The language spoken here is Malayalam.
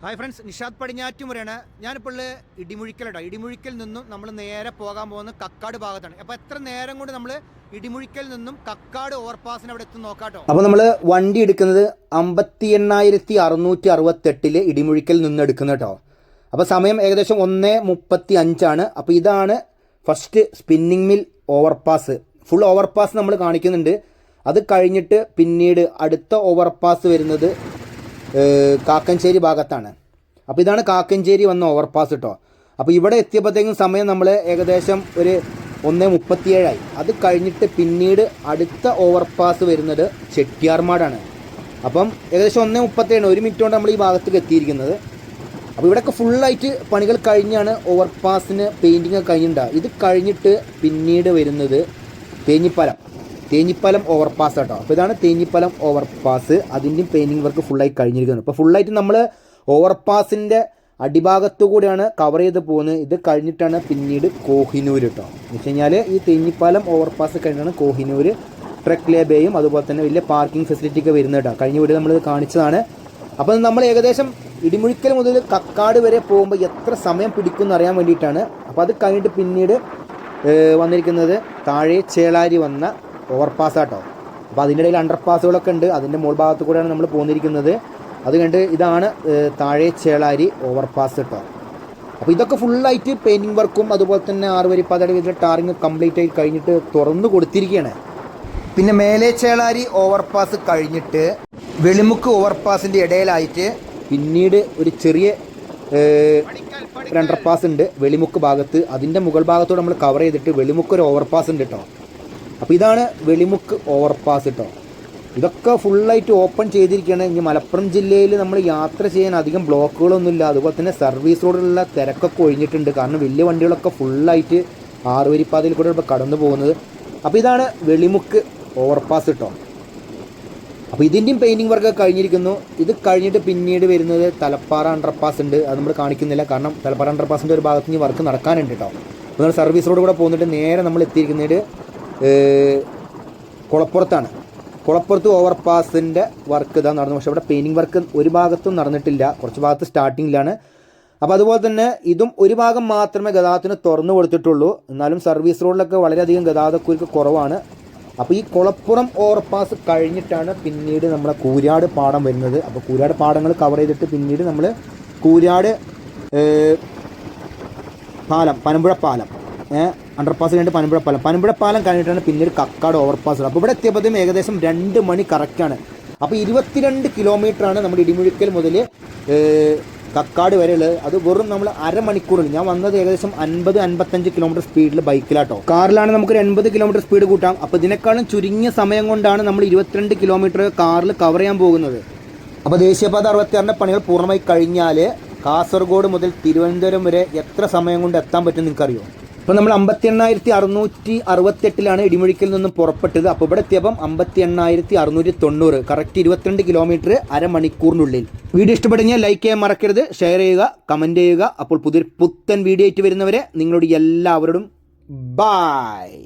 ഹായ് ഫ്രണ്ട്സ് നിഷാദ് പടിഞ്ഞാറ്റുമുറയാണ് ഞാനിപ്പോൾ ഇടിമുഴിക്കലട്ടോ ഇടിമുഴിക്കൽ നിന്നും നമ്മൾ നേരെ പോകാൻ പോകുന്ന കക്കാട് ഭാഗത്താണ്. അപ്പോൾ എത്ര നേരം കൊണ്ട് നമ്മൾ ഇടിമുഴിക്കൽ നിന്നും കക്കാട് ഓവർപാസിന് അവിടെ എത്തും നോക്കാട്ടോ അപ്പോൾ നമ്മൾ വണ്ടി എടുക്കുന്നത് അമ്പത്തി എണ്ണായിരത്തി അറുന്നൂറ്റി അറുപത്തെട്ടിൽ ഇടിമുഴിക്കൽ നിന്ന് എടുക്കുന്നത് കേട്ടോ. അപ്പോൾ സമയം ഏകദേശം ഒന്ന് മുപ്പത്തി അഞ്ചാണ് അപ്പോൾ ഇതാണ് first spinning mill overpass full overpass നമ്മൾ കാണിക്കുന്നുണ്ട്. അത് കഴിഞ്ഞിട്ട് പിന്നീട് അടുത്ത ഓവർപാസ് വരുന്നത് കാക്കഞ്ചേരി ഭാഗത്താണ്. അപ്പോൾ ഇതാണ് കാക്കഞ്ചേരി വന്ന ഓവർപാസ് കേട്ടോ അപ്പോൾ ഇവിടെ എത്തിയപ്പോഴത്തേക്കും സമയം നമ്മൾ ഏകദേശം ഒരു ഒന്ന് മുപ്പത്തിയേഴായി. അത് കഴിഞ്ഞിട്ട് പിന്നീട് അടുത്ത ഓവർപാസ് വരുന്നത് ചെട്ടിയാർമാടാണ് അപ്പം ഏകദേശം ഒന്ന് മുപ്പത്തേഴ് ഒരു മിനിറ്റ് കൊണ്ട് നമ്മൾ ഈ ഭാഗത്തേക്ക് എത്തിയിരിക്കുന്നത്. അപ്പോൾ ഇവിടെയൊക്കെ ഫുള്ളായിട്ട് പണികൾ കഴിഞ്ഞാണ് ഓവർപാസിന് പെയിന്റിങ് കഴിഞ്ഞിട്ടുണ്ടാവുക. ഇത് കഴിഞ്ഞിട്ട് പിന്നീട് വരുന്നത് തേഞ്ഞിപ്പാലം. തേഞ്ഞിപ്പാലം ഓവർപാസ് കേട്ടോ അപ്പോൾ ഇതാണ് തേഞ്ഞിപ്പലം ഓവർപാസ് അതിന്റെയും പെയിന്റിങ് വർക്ക് ഫുള്ളായി കഴിഞ്ഞിരിക്കുന്നത് അപ്പോൾ ഫുള്ളായിട്ട് നമ്മൾ ഓവർപാസിന്റെ അടിഭാഗത്തു കൂടിയാണ് കവർ ചെയ്ത് പോകുന്നത്. ഇത് കഴിഞ്ഞിട്ടാണ് പിന്നീട് കോഹിനൂർ കേട്ടോ എന്ന് വെച്ച് കഴിഞ്ഞാൽ ഈ തേഞ്ഞിപ്പാലം ഓവർപാസ് കഴിഞ്ഞാണ് കോഹിനൂർ ട്രക്ക് ലേബേയും അതുപോലെ തന്നെ വലിയ പാർക്കിംഗ് ഫെസിലിറ്റി ഒക്കെ വരുന്നത് കേട്ടോ കഴിഞ്ഞ വീഡിയോ നമ്മളിത് കാണിച്ചതാണ്. അപ്പോൾ നമ്മൾ ഏകദേശം ഇടിമുഴിക്കൽ മുതൽ കക്കാട് വരെ പോകുമ്പോൾ എത്ര സമയം പിടിക്കും എന്ന് അറിയാൻ വേണ്ടിയിട്ടാണ്. അപ്പോൾ അത് കഴിഞ്ഞിട്ട് പിന്നീട് വന്നിരിക്കുന്നത് താഴെ ചേളാരി വന്ന ഓവർപാസ് ആട്ടോ. അപ്പോൾ അതിന്റെ ഇടയിൽ അണ്ടർ പാസുകളൊക്കെ ഉണ്ട്. അതിന്റെ മുകൾ ഭാഗത്ത് കൂടെയാണ് നമ്മൾ പോന്നിരിക്കുന്നത്. അത് കണ്ട് ഇതാണ് താഴെ ചേളാരി ഓവർപാസ് കേട്ടോ അപ്പോൾ ഇതൊക്കെ ഫുള്ളായിട്ട് പെയിന്റിങ് വർക്കും അതുപോലെ തന്നെ ആറ് പതടി വിധത്തിൽ ടാറിങ് കംപ്ലീറ്റ് ആയി കഴിഞ്ഞിട്ട് തുറന്നു കൊടുത്തിരിക്കുകയാണ് പിന്നെ മേലെ ചേളാരി ഓവർപാസ് കഴിഞ്ഞിട്ട് വെളിമുക്ക് ഓവർപാസിന്റെ ഇടയിലായിട്ട് പിന്നീട് ഒരു ചെറിയ ഏഹ്, പാസ് അണ്ടർപാസ് ഉണ്ട് വെളിമുക്ക് ഭാഗത്ത്. അതിന്റെ മുകൾ ഭാഗത്തോട് നമ്മൾ കവർ ചെയ്തിട്ട് വെളിമുക്ക് ഒരു ഓവർപാസ് ഉണ്ട് കേട്ടോ അപ്പോൾ ഇതാണ് വെളിമുക്ക് ഓവർപാസ് കേട്ടോ ഇതൊക്കെ ഫുള്ളായിട്ട് ഓപ്പൺ ചെയ്തിരിക്കുകയാണ് ഇനി മലപ്പുറം ജില്ലയിൽ നമ്മൾ യാത്ര ചെയ്യാൻ അധികം ബ്ലോക്കുകളൊന്നുമില്ല അതുപോലെ തന്നെ സർവീസ് റോഡിലുള്ള തിരക്കൊക്കെ ഒഴിഞ്ഞിട്ടുണ്ട്. കാരണം വലിയ വണ്ടികളൊക്കെ ഫുള്ളായിട്ട് ആറുവരിപ്പാതയിൽ കൂടെ ഇപ്പോൾ കടന്നു പോകുന്നത്. അപ്പോൾ ഇതാണ് വെളിമുക്ക് ഓവർപാസ് കേട്ടോ അപ്പോൾ ഇതിന്റെയും പെയിന്റിങ് വർക്ക് കഴിഞ്ഞിരിക്കുന്നു. ഇത് കഴിഞ്ഞിട്ട് പിന്നീട് വരുന്നത് തലപ്പാറ അണ്ടർപാസ് ഉണ്ട്. അത് നമ്മൾ കാണിക്കുന്നില്ല. കാരണം തലപ്പാറ അണ്ടർപാസിന്റെ ഒരു ഭാഗത്ത് വർക്ക് നടക്കാനുണ്ട് കേട്ടോ അപ്പോൾ നമ്മൾ സർവീസ് റോഡ് കൂടെ പോന്നിട്ട് നേരെ നമ്മൾ എത്തിയിരിക്കുന്നത് കുളപ്പുറത്താണ്. കുളപ്പുറത്ത് ഓവർപാസിന്റെ വർക്ക് ഇതാ നടന്നു. പക്ഷേ ഇവിടെ പെയിന്റിങ് വർക്ക് ഒരു ഭാഗത്തും നടന്നിട്ടില്ല. കുറച്ച് ഭാഗത്ത് സ്റ്റാർട്ടിങ്ങിലാണ് അപ്പോൾ അതുപോലെ തന്നെ ഇതും ഒരു ഭാഗം മാത്രമേ ഗതാഗതത്തിന് തുറന്നു കൊടുത്തിട്ടുള്ളൂ. എന്നാലും സർവീസ് റോഡിലൊക്കെ വളരെയധികം ഗതാഗതക്കുരുക്ക് കുറവാണ്. അപ്പോൾ ഈ കുളപ്പുറം ഓവർപാസ് കഴിഞ്ഞിട്ടാണ് പിന്നീട് നമ്മുടെ കൂരാട് പാടം വരുന്നത്. അപ്പോൾ കൂരാട് പാടങ്ങൾ കവർ ചെയ്തിട്ട് പിന്നീട് നമ്മൾ കൂരാട് പാലം പനമ്പുഴ പാലം. അണ്ടർപാസ് കഴിഞ്ഞിട്ട് പനമ്പുഴ പാലം. പനമ്പുഴ പാലം കഴിഞ്ഞിട്ടാണ് പിന്നീട് കക്കാട് ഓവർപാസ് അപ്പോൾ ഇവിടെ എത്തിയപ്പോഴത്തേക്കും ഏകദേശം രണ്ട് മണി കറക്റ്റാണ് അപ്പോൾ ഇരുപത്തിരണ്ട് കിലോമീറ്ററാണ് നമ്മുടെ ഇടിമുഴിക്കൽ മുതൽ കക്കാട് വരെയുള്ളത്. അത് വെറും നമ്മൾ അരമണിക്കൂറിൽ. ഞാൻ വന്നത് ഏകദേശം അൻപത് അൻപത്തഞ്ച് കിലോമീറ്റർ സ്പീഡിൽ ബൈക്കിലാട്ടോ കാറിലാണ് നമുക്ക് ഒരു എൺപത് കിലോമീറ്റർ സ്പീഡ് കൂട്ടാം. അപ്പോൾ ഇതിനേക്കാളും ചുരുങ്ങിയ സമയം കൊണ്ടാണ് നമ്മൾ ഇരുപത്തിരണ്ട് കിലോമീറ്റർ കാറിൽ കവർ ചെയ്യാൻ പോകുന്നത്. അപ്പോൾ ദേശീയപാത അറുപത്തിയാറിന്റെ പണികൾ പൂർണമായി കഴിഞ്ഞാൽ കാസർഗോഡ് മുതൽ തിരുവനന്തപുരം വരെ എത്ര സമയം കൊണ്ട് എത്താൻ പറ്റും നിങ്ങൾക്കറിയോ? അപ്പോൾ നമ്മൾ അമ്പത്തി എണ്ണായിരത്തി അറുന്നൂറ്റി അറുപത്തെട്ടിലാണ് ഇടിമുഴിക്കിൽ നിന്നും പുറപ്പെട്ടത്. അപ്പോൾ ഇവിടെ എത്തിയപ്പം അമ്പത്തി എണ്ണായിരത്തി അറുന്നൂറ്റി തൊണ്ണൂറ് കറക്റ്റ് ഇരുപത്തിരണ്ട് കിലോമീറ്റർ അരമണിക്കൂറിനുള്ളിൽ. വീഡിയോ ഇഷ്ടപ്പെടുന്ന ലൈക്ക് ചെയ്യാൻ മറക്കരുത് ഷെയർ ചെയ്യുക കമന്റ് ചെയ്യുക. അപ്പോൾ പുതിയൊരു പുത്തൻ വീഡിയോ ആയിട്ട് വരുന്നവരെ നിങ്ങളോട് എല്ലാവരോടും ബായ്